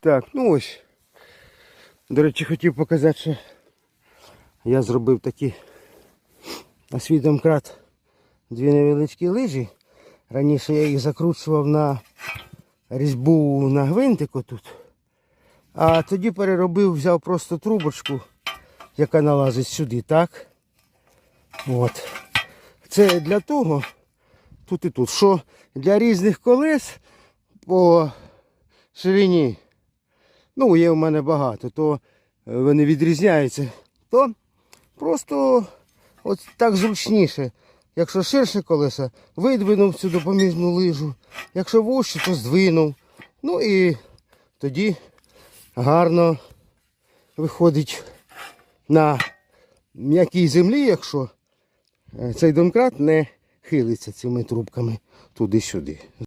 Так, ну ось. До речі, хотів показати, що я зробив такі на свій домкрат дві невеличкі лижі. Раніше я їх закручував на різьбу на гвинтику тут. А тоді переробив, взяв просто трубочку, яка налазить сюди, так? От. Це для того, тут і тут, що для різних колес по ширині, ну, є в мене багато, то е, вони відрізняються, то просто от так зручніше. Якщо ширше колеса, видвинув цю допоміжну лижу. Якщо вужче, то здвинув. Ну і тоді гарно виходить на м'якій землі, якщо е, цей домкрат не хилиться цими трубками туди-сюди.